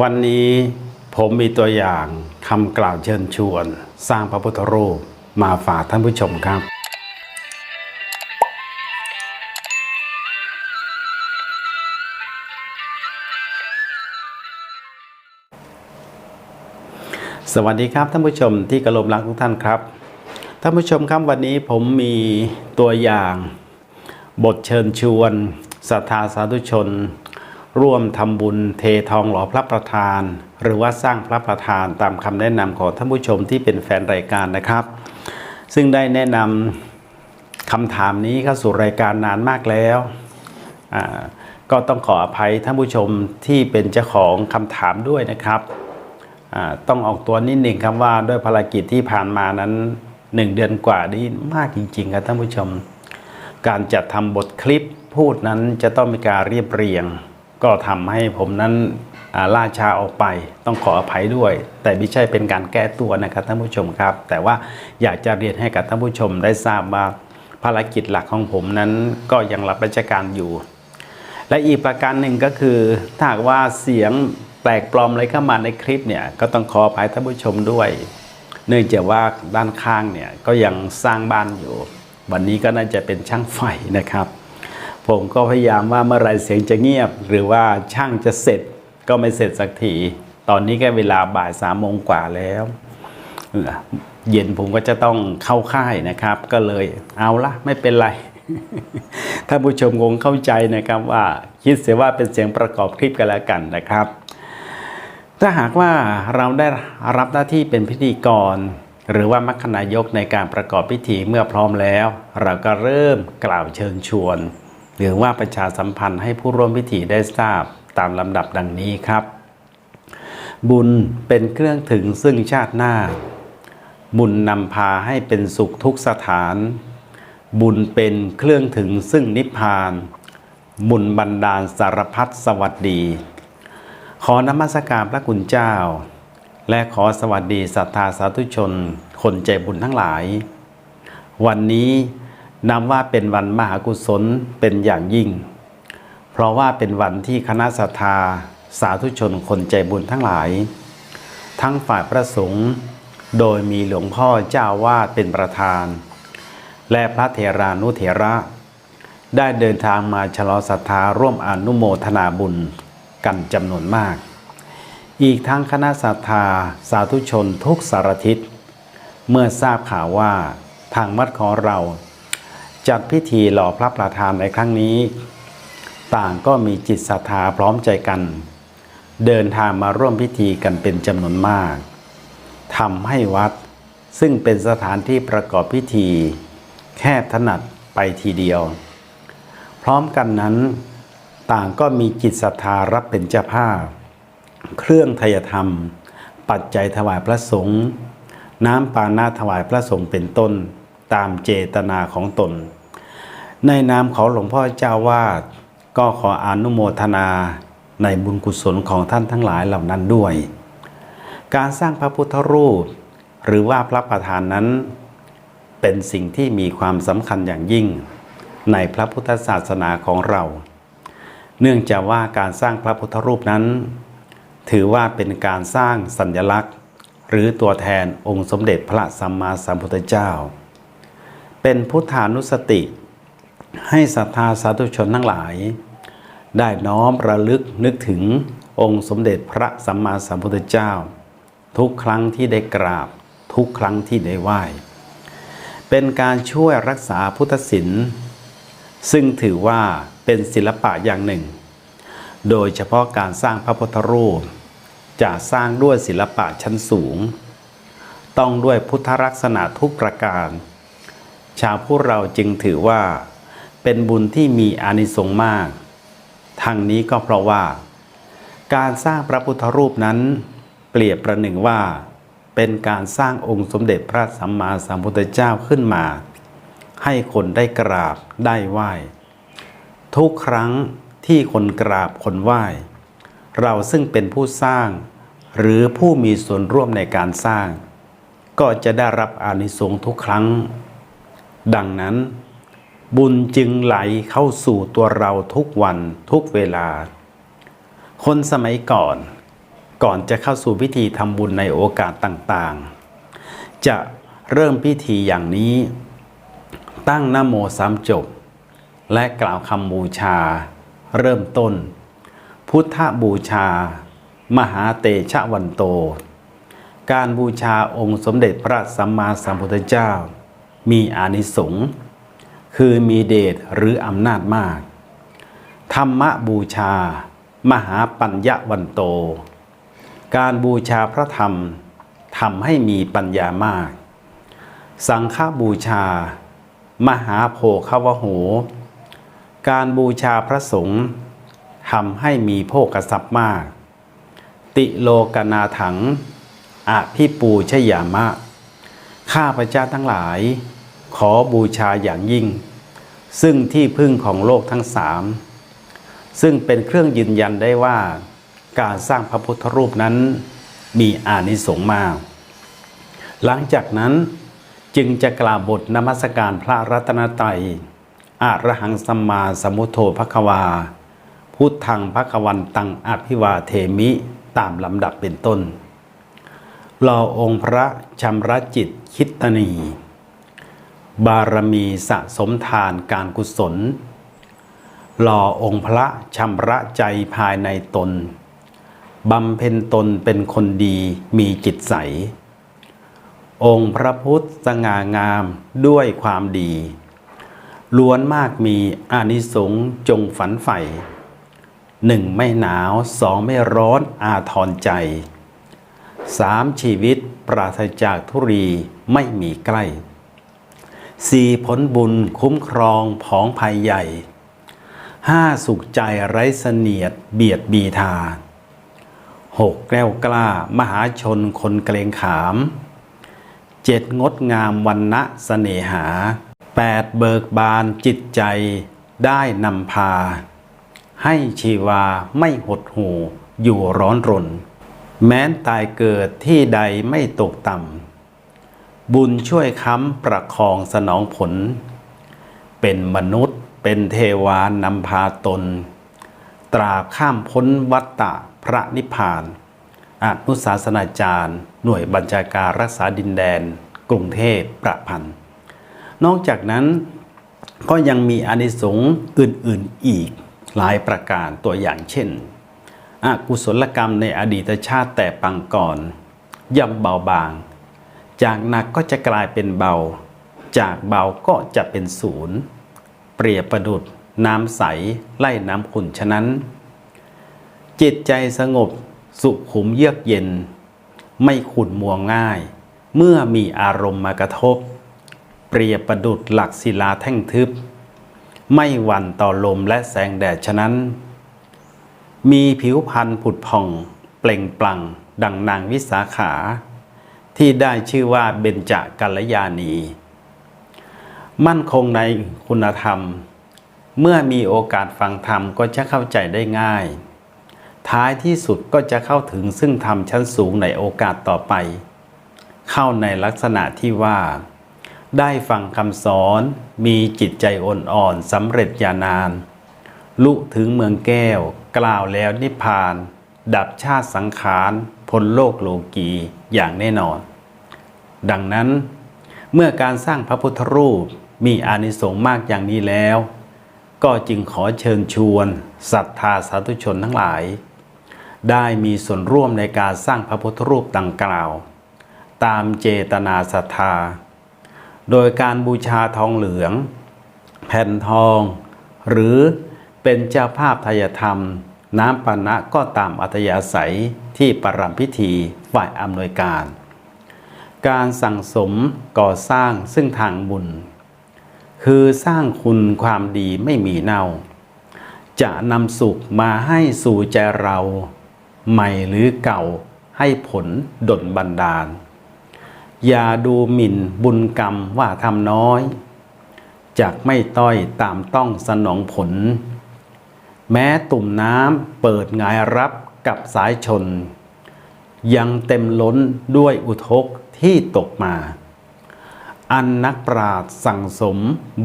วันนี้ผมมีตัวอย่างคำกล่าวเชิญชวน สร้างพระพุทธรูปมาฝากท่านผู้ชมครับ สวัสดีครับท่านผู้ชมที่กระลมรักทุกท่านครับ ท่านผู้ชมครับวันนี้ผมมีตัวอย่าง บทเชิญชวนศรัทธาสาธุชน ร่วมทำบุญเททองหล่อพระประธาน หรือว่าสร้างพระประธานตามคำแนะนำของท่านผู้ชมที่เป็นแฟนรายการนะครับ ซึ่งได้แนะนำคำถามนี้เข้าสู่รายการนานมากแล้วก็ต้องขออภัยท่านผู้ชมที่เป็นเจ้าของคำถามด้วยนะครับต้องออกตัวนิดหนึ่งครับว่าด้วยภารกิจที่ผ่านมานั้น 1 เดือนกว่านี่มากจริงๆครับท่านผู้ชม การจัดทำบทคลิปพูดนั้นจะต้องมีการเรียบเรียง ก็ทำให้ผมนั้นล่าช้าออกไปต้องขออภัยด้วย แต่ไม่ใช่เป็นการแก้ตัวนะครับท่านผู้ชมครับ แต่ว่าอยากจะเรียนให้กับท่านผู้ชมได้ทราบว่าภารกิจหลักของผมนั้นก็ยังรับราชการอยู่ และอีกประการหนึ่งก็คือถ้าว่าเสียงแปลกปลอมอะไรเข้ามาในคลิปเนี่ยก็ต้องขออภัยท่านผู้ชมด้วย เนื่องจากว่าด้านข้างเนี่ยก็ยังสร้างบ้านอยู่ วันนี้ก็น่าจะเป็นช่างไฟนะครับ ผมก็พยายามว่าเมื่อไรเสียงจะเงียบ หรือว่าช่างจะเสร็จก็ไม่เสร็จสักทีตอนนี้ก็เวลาบ่ายสามโมงกว่าแล้วเออเย็นผมก็จะต้องเข้าค่ายนะครับ ก็เลยเอาละไม่เป็นไรท่านผู้ชมคงเข้าใจนะครับว่าคิดเสียว่าเป็นเสียงประกอบคลิปกันแล้วกันนะครับ ถ้าหากว่าเราได้รับหน้าที่เป็นพิธีกร หรือว่ามัคคณายกในการประกอบพิธีเมื่อพร้อมแล้ว เราก็เริ่มกล่าวเชิญชวน หรือว่าประชาสัมพันธ์ให้ผู้ร่วมพิธีได้ทราบตามลำดับดังนี้ครับ บุญเป็นเครื่องถึงซึ่งชาติหน้า บุญนำพาให้เป็นสุขทุกสถาน บุญเป็นเครื่องถึงซึ่งนิพพาน บุญบันดาลสารพัดสวัสดี ขอนมัสการพระคุณเจ้า และขอสวัสดีศรัทธาสาธุชน คนใจบุญทั้งหลาย วันนี้ นับว่าเป็นวันมหากุศลเป็นอย่างยิ่ง เพราะว่าเป็นวันที่คณะศรัทธาสาธุชนคนใจบุญทั้งหลาย ทั้งฝ่ายพระสงฆ์โดยมีหลวงพ่อเจ้าวาดเป็นประธาน และพระเถรานุเถระ ได้เดินทางมาฉลองศรัทธาร่วมอนุโมทนาบุญกันจำนวนมาก อีกทั้งคณะศรัทธาสาธุชนทุกสารทิศ เมื่อทราบข่าวว่าทางวัดของเรา จัดพิธีหล่อพระประธานในครั้งนี้ ต่างก็มีจิตศรัทธาพร้อมใจกัน เดินทางมาร่วมพิธีกันเป็นจำนวนมากทำให้วัดซึ่งเป็นสถานที่ประกอบพิธี แคบถนัดไปทีเดียว พร้อมกันนั้น ต่างก็มีจิตศรัทธารับเป็นเจ้าภาพ เครื่องทยธรรม ปัจจัยถวายพระสงฆ์น้ำปานาถวายพระสงฆ์เป็นต้น ตามเจตนาของตน ในนามของหลวงพ่อเจ้าวาดก็ขออนุโมทนาในบุญกุศลของท่านทั้งหลายเหล่านั้นด้วย การสร้างพระพุทธรูป หรือว่าพระประธานนั้น เป็นสิ่งที่มีความสำคัญอย่างยิ่ง ในพระพุทธศาสนาของเรา เนื่องจากว่าการสร้างพระพุทธรูปนั้น ถือว่าเป็นการสร้างสัญลักษณ์ หรือตัวแทนองค์สมเด็จพระสัมมาสัมพุทธเจ้า เป็นพุทธานุสติ ให้ศรัทธาสาธุชนทั้งหลาย ได้น้อมระลึกนึกถึงองค์สมเด็จพระสัมมาสัมพุทธเจ้า ทุกครั้งที่ได้กราบ ทุกครั้งที่ได้ไหว้ เป็นการช่วยรักษาพุทธศิลป์ซึ่งถือว่าเป็นศิลปะอย่างหนึ่ง โดยเฉพาะการสร้างพระพุทธรูป จะสร้างด้วยศิลปะชั้นสูง ต้องด้วยพุทธลักษณะทุกประการ ชาวพวกเราจึงถือว่าเป็นบุญที่มีอานิสงส์มาก ทางนี้ก็เพราะว่า การสร้างพระพุทธรูปนั้น เปรียบประหนึ่งว่า เป็นการสร้างองค์สมเด็จพระสัมมาสัมพุทธเจ้าขึ้นมา ให้คนได้กราบได้ไหว้ ทุกครั้งที่คนกราบคนไหว้ เราซึ่งเป็นผู้สร้าง หรือผู้มีส่วนร่วมในการสร้าง ก็จะได้รับอานิสงส์ทุกครั้ง ดังนั้น บุญจึงไหลเข้าสู่ตัวเราทุกวันทุกเวลา คนสมัยก่อน ก่อนจะเข้าสู่พิธีทำบุญในโอกาสต่างๆ จะเริ่มพิธีอย่างนี้ ตั้งนโมสามจบ และกล่าวคำบูชา เริ่มต้น พุทธบูชา มหาเตชะวันโต การบูชาองค์สมเด็จพระสัมมาสัมพุทธเจ้า มีอานิสงส์คือมีเดชหรืออำนาจมาก ธรรมบูชา มหาปัญญวันโต การบูชาพระธรรมทำให้มีปัญญามาก สังฆบูชา มหาโภควโห การบูชาพระสงฆ์ทำให้มีโภกทรัพย์มาก ติโลกนาถังอภิปูชยามะ ข้าพเจ้าทั้งหลาย ขอบูชาอย่างยิ่ง ซึ่งที่พึ่งของโลกทั้งสามซึ่งเป็นเครื่องยืนยันได้ว่าการสร้างพระพุทธรูปนั้นมีอานิสงส์มาก หลังจากนั้นจึงจะกล่าวบทนมัสการพระรัตนตรัยอารหังสัมมาสัมพุทโธภควา พุทธังภควันตังอภิวาเทมิตามลำดับเป็นต้นรอองค์พระชำระจิตคิดตนี บารมีสะสมทานการกุศลรอองค์พระชำระใจภายในตน บำเพ็ญตนเป็นคนดีมีจิตใส องค์พระพุทธสง่างามด้วยความดี ล้วนมากมีอานิสงส์จงฝันใฝ่หนึ่งไม่หนาวสองไม่ร้อนอาทรใจสามชีวิตปราศจากทุรีไม่มีใกล้ สี่ผลบุญคุ้มครองผองภัยใหญ่ห้าสุขใจไร้เสนียดเบียดบีทาหกแกล้วกล้ามหาชนคนเกรงขามเจ็ดงดงามวันณะเสน่หาแปดเบิกบานจิตใจได้นำพา ให้ชีวาไม่หดหู่อยู่ร้อนรน แม้นตายเกิดที่ใดไม่ตกต่ำ บุญช่วยค้ำประคองสนองผล เป็นมนุษย์เป็นเทวานำพาตน ตราบข้ามพ้นวัตตะพระนิพพาน อานุศาสนาจารย์ หน่วยบัญชาการรักษาดินแดน กรุงเทพประพันธ์ นอกจากนั้นก็ยังมีอานิสงส์อื่นๆอีกหลายประการตัวอย่างเช่นอกุศลกรรมในอดีตชาติแต่ปังก่อนย่อมเบาบาง จากหนักก็จะกลายเป็นเบา จากเบาก็จะเป็นศูนย์ เปรียบประดุดน้ำใสไล่น้ำขุ่นฉะนั้น จิตใจสงบสุขุมเยือกเย็น ไม่ขุ่นมัวง่าย เมื่อมีอารมณ์มากระทบ เปรียบประดุดหลักศิลาแท่งทึบ ไม่หวั่นต่อลมและแสงแดดฉะนั้น มีผิวพรรณผุดผ่อง เปล่งปลั่งดังนางวิสาขา ที่ได้ชื่อว่าเบญจกัลยาณี มั่นคงในคุณธรรม เมื่อมีโอกาสฟังธรรมก็จะเข้าใจได้ง่าย ท้ายที่สุดก็จะเข้าถึงซึ่งธรรมชั้นสูงในโอกาสต่อไป เข้าในลักษณะที่ว่า ได้ฟังคำสอนมีจิตใจอ่อนๆสำเร็จญานาน ลุถึงเมืองแก้ว กล่าวแล้วนิพพาน ดับชาติสังขารพ้นโลกโลกี อย่างแน่นอน ดังนั้น เมื่อการสร้างพระพุทธรูปมีอานิสงส์มากอย่างนี้แล้ว ก็จึงขอเชิญชวนศรัทธาสาธุชนทั้งหลาย ได้มีส่วนร่วมในการสร้างพระพุทธรูปดังกล่าว ตามเจตนาศรัทธา โดยการบูชาทองเหลือง แผ่นทอง หรือเป็นเจ้าภาพทายธรรม น้ำปานะก็ตามอัธยาศัยที่ประรำพิธีฝ่ายอำนวยการ การสั่งสมก่อสร้างซึ่งทางบุญ คือสร้างคุณความดีไม่มีเน่า จะนำสุขมาให้สู่ใจเรา ใหม่หรือเก่าให้ผลดลบันดาล อย่าดูหมิ่นบุญกรรมว่าทำน้อยจากไม่ต้อยตามต้องสนองผล แม้ตุ่มน้ำเปิดงายรับกับสายชน ยังเต็มล้นด้วยอุทกที่ตกมา อันนักปราดสั่งสม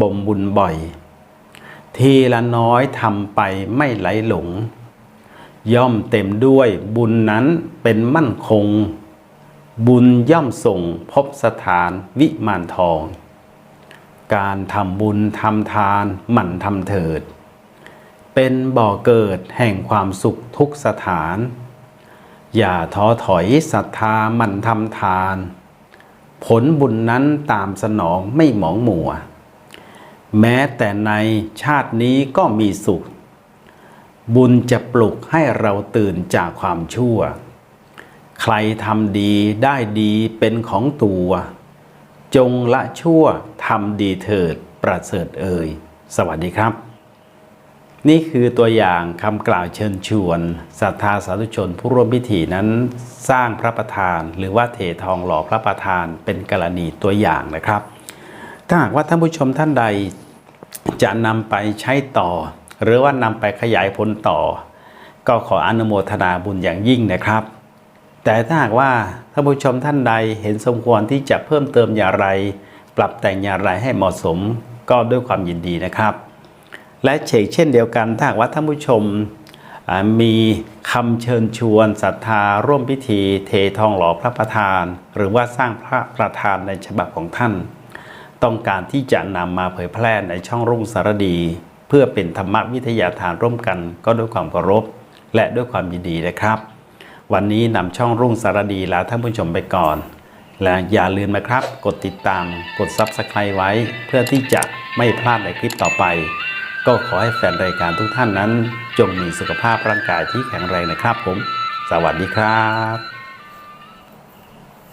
บ่มบุญบ่อย ทีละน้อยทำไปไม่ไหลหลง ย่อมเต็มด้วยบุญนั้นเป็นมั่นคง บุญย่อมส่งพบสถานวิมานทอง การทำบุญทำทานหมั่นทำเถิด เป็นบ่อเกิดแห่งความสุขทุกสถาน อย่าท้อถอยศรัทธามันทำทาน ผลบุญนั้นตามสนองไม่หมองหมัว แม้แต่ในชาตินี้ก็มีสุข บุญจะปลุกให้เราตื่นจากความชั่ว ใครทำดีได้ดีเป็นของตัว จงละชั่วทำดีเถิดประเสริฐเอ่ยสวัสดีครับ นี่คือตัวอย่างคำกล่าวเชิญชวนศรัทธาสาธุชนผู้ร่วมพิธีนั้น สร้างพระประธาน หรือว่าเททองหล่อพระประธานเป็นกรณีตัวอย่างนะครับ ถ้าหากว่าท่านผู้ชมท่านใดจะนำไปใช้ต่อ หรือว่านำไปขยายผลต่อ ก็ขออนุโมทนาบุญอย่างยิ่งนะครับ แต่ถ้าหากว่าท่านผู้ชมท่านใดเห็นสมควรที่จะเพิ่มเติมอย่างไร ปรับแต่งอย่างไรให้เหมาะสม ก็ด้วยความยินดีนะครับ และเชกเช่นเดียวกันถ้าหากว่าท่านผู้ชมมีคำเชิญชวนศรัทธาร่วมพิธี เททองหล่อพระประธาน หรือว่าสร้างพระประธานในฉบับของท่าน ต้องการที่จะนำมาเผยแพร่ในช่องรุ่งสารดี เพื่อเป็นธรรมวิทยาทานร่วมกันก็ด้วยความเคารพ และด้วยความยินดีนะครับ วันนี้นำช่องรุ่งสารดีลาท่านผู้ชมไปก่อน และอย่าลืมนะครับ กดติดตามกด Subscribe ไว้ เพื่อที่จะไม่พลาดในคลิปต่อไป ก็ขอให้แฟนรายการทุกท่านนั้น จงมีสุขภาพร่างกายที่แข็งแรงนะครับผม สวัสดีครับ